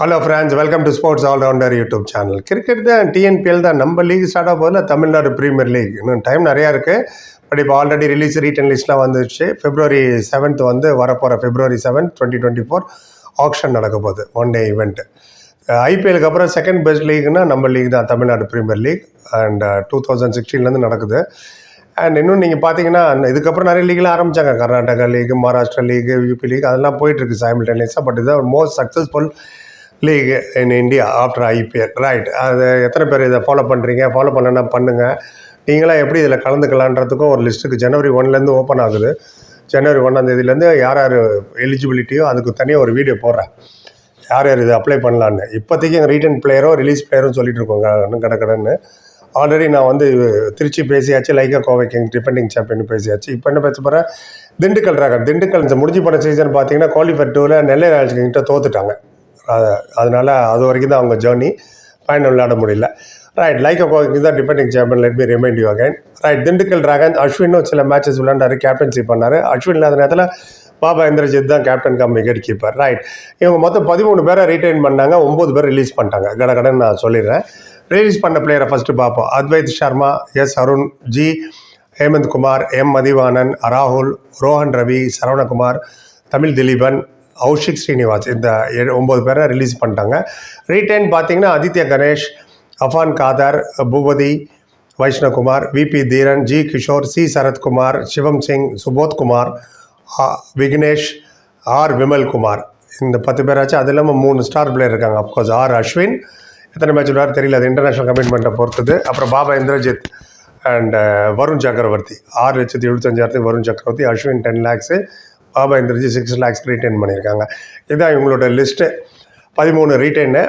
Hello friends welcome to sports allrounder YouTube channel cricket தான் TNPL தான். நம்ம league start ஆக போதில் தமிழ்நாடு ப்ரீமியர் லீக் இன்னும் டைம் நிறையா இருக்குது பட் இப்போ ஆல்ரெடி ரிலீஸ் ரீட்டன் லிஸ்ட்லாம் வந்துச்சு ஃபிப்ரவரி செவன்த் வந்து வரப்போகிற February seventh twenty twenty four auction நடக்க போகுது. ஒன் டே இவெண்ட்டு ஐபிஎலுக்கு அப்புறம் செகண்ட் பெஸ்ட் லீக்னா நம்ம லீக் தான் Tamil Nadu premier league and two thousand சிக்ஸ்டீன்லேருந்து நடக்குது. அண்ட் இன்னும் நீங்கள் பார்த்தீங்கன்னா இதுக்கப்புறம் நிறைய லீக்லாம் ஆரம்பித்தாங்க Karnataka league Maharashtra league UP league அதெல்லாம் போயிட்டுருக்கு சைமில்டேனியஸாக பட் இதுதான் most successful league in India after IPL. Right அது எத்தனை பேர் இதை ஃபாலோ பண்ணுறீங்க ஃபாலோ பண்ணனா பண்ணுங்கள் நீங்களாம் எப்படி இதில் கலந்துக்கலான்றதுக்கும் ஒரு லிஸ்ட்டுக்கு ஜனவரி ஒன்லேருந்து ஓப்பன் ஆகுது. ஜனவரி ஒன்றாம் தேதியிலேருந்து யார் யார் எலிஜிபிலிட்டியோ அதுக்கு தனியாக ஒரு வீடியோ போடுறேன். யார் யார் இது அப்ளை பண்ணலான்னு. இப்போதைக்கு எங்கள் ரீட்டன் பிளேயரோ ரிலீஸ் பிளேயரும் சொல்லிட்டு இருக்கோங்க கடக்கடன்னு கடை கடைன்னு. ஆல்ரெடி நான் வந்து திருச்சி பேசியாச்சு Lyca Kovai king defending champion பேசியாச்சு. இப்போ என்ன பேச போகிறேன் திண்டுக்கல் ராகன் திண்டுக்கல் இந்த முடிஞ்சு போன சீசன் பார்த்தீங்கன்னா குவாலிஃபர் டூவில் நெல்லை ராயல்ஸ் தோத்துட்டாங்க. அதனால அது வரைக்கும் தான் அவங்க ஜேர்னி ஃபைனல் விளையாட முடியல. ரைட் லைக் கோவிக்கு தான் defending champion let me remind you again right Dindigul dragon அஸ்வினும் சில மேட்சஸ் விளையாண்டாரு கேப்டன்சி பண்ணார். அஸ்வின் இல்லாத நேரத்தில் பாபா இந்திரஜித் தான் captain cum wicket keeper right இவங்க மொத்தம் பதிமூணு பேரை ரீட்டைன் பண்ணாங்க ஒம்பது பேர் ரிலீஸ் பண்ணிட்டாங்க. கடகடன்னு நான் சொல்லிடுறேன். ரிலீஸ் பண்ண பிளேயரை ஃபஸ்ட்டு பார்ப்போம். Advaith Sharma S Arun G Hemanth Kumar M Mathivanan ராகுல் ரோஹன் ரவி சரவணகுமார் தமிழ் திலீபன் கௌஷிக் ஸ்ரீனிவாஸ் இந்த ஏழு ஒம்பது பேரை ரிலீஸ் பண்ணிட்டாங்க. ரீடைன் பார்த்தீங்கன்னா Aditya Ganesh Affan Khader Boopathi Vaishnakumar VP Dheeran G Kishore C Sarathkumar Shivam Singh Subothkumar ஆ, விக்னேஷ் ஆர் விமல்குமார். இந்த பத்து பேராச்சும் அது இல்லாமல் மூணு ஸ்டார் பிளேயர் இருக்காங்க. Of course R Ashwin. எத்தனை மேட்ச் விளையாட தெரியல அது இன்டர்நேஷனல் கமிட்மெண்ட்டை பொறுத்தது. அப்புறம் பாபா இந்திரஜித் அண்ட் வருண் சக்கரவர்த்தி. ஆறு லட்சத்தி எழுபத்தஞ்சாயிரத்துக்கு Varun Chakravarthy Ashwin ten lakhs Baba Indrajith six lakhs retain பண்ணியிருக்காங்க. இதுதான் இவங்களோட லிஸ்ட்டு பதிமூணு ரீட்டைனு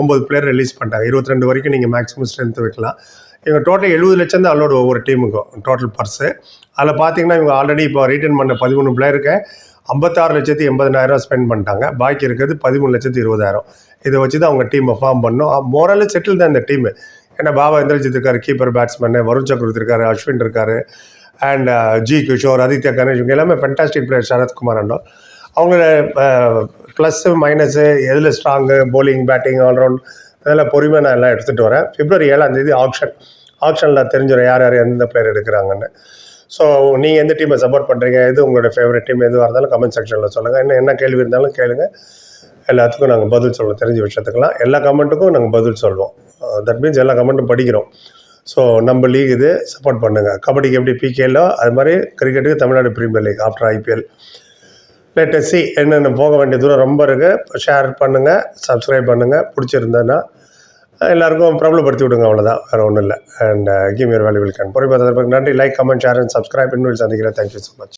ஒம்பது பிளேயர் ரிலீஸ் பண்ணிட்டாங்க. இருபத்தி ரெண்டு வரைக்கும் நீங்கள் மேக்ஸிமம் ஸ்ட்ரென்த் வைக்கலாம். இவங்க டோட்டல் எழுபது லட்சம் தான் அலோடு ஒவ்வொரு டீமுக்கும் டோட்டல் பர்ஸு அதில் பார்த்தீங்கன்னா இவங்க ஆல்ரெடி இப்போ ரீட்டைன் பண்ண பதிமூணு பிளேயருக்கு ஐம்பத்தாறு லட்சத்தி எண்பதாயிரம் ஸ்பெண்ட் பண்ணிட்டாங்க. பாக்கி இருக்கிறது பதிமூணு லட்சத்தி இருபதாயிரம். இதை வச்சு தான் அவங்க டீமை ஃபார்ம் பண்ணோம். மோரலு செட்டில் தான் இந்த டீமு ஏன்னா பாபா இந்திரஜித் இருக்கார் கீப்பர் பேட்ஸ்மேனு வருண் சக்கரவர்த்தி இருக்காரு அஸ்வின் இருக்காரு. அண்ட் ஜி கிஷோர் ஆதித்யா கணேஷ் இவங்க எல்லாமே ஃபென்டாஸ்டிக் பிளேயர் சரத்குமார் அண்ணா. அவங்கள ப்ளஸ்ஸு மைனஸு எதில் ஸ்ட்ராங்கு போலிங் பேட்டிங் ஆல்ரவுண்ட் அதெல்லாம் பொறுமையாக நான் எல்லாம் எடுத்துகிட்டு வரேன். பிப்ரவரி ஏழாம் தேதி ஆப்ஷன் ஆப்ஷனில் தெரிஞ்சிடும் யார் யார் எந்த பிளேயர் எடுக்கிறாங்கன்னு. ஸோ நீங்கள் எந்த டீமை சப்போர்ட் பண்ணுறீங்க எது உங்களோட ஃபேவரட் டீம் எதுவாக இருந்தாலும் கமெண்ட் செக்ஷனில் சொல்லுங்கள் என்ன என்ன கேள்வி இருந்தாலும் கேளுங்க. எல்லாத்துக்கும் நாங்கள் பதில் சொல்லுவோம் தெரிஞ்ச விஷயத்துக்கெல்லாம் எல்லா கமெண்ட்டுக்கும் நாங்கள் பதில் சொல்லுவோம் தட் uh, மீன்ஸ் எல்லா கமெண்ட்டும் படிக்கிறோம். ஸோ நம்ம லீக் இது சப்போர்ட் பண்ணுங்கள் கபடிக்கு எப்படி பிகேலோ அது மாதிரி கிரிக்கெட்டுக்கு Tamil Nadu premier league after IPL latest C என்னென்ன போக வேண்டிய தூரம் ரொம்ப இருக்குது ஷேர் பண்ணுங்கள் சப்ஸ்கிரைப் பண்ணுங்கள் பிடிச்சிருந்தேன்னா எல்லாருக்கும் பிரபலப்படுத்தி விடுங்க. அவ்வளோதான் வேறு ஒன்றும் இல்லை. அண்ட் கிவ் யூர் வேல்யூபிள் கேன் பொறுப்பு நன்றி. Like comment share and subscribe இன்னும் சந்திக்கிறேன். Thank you so much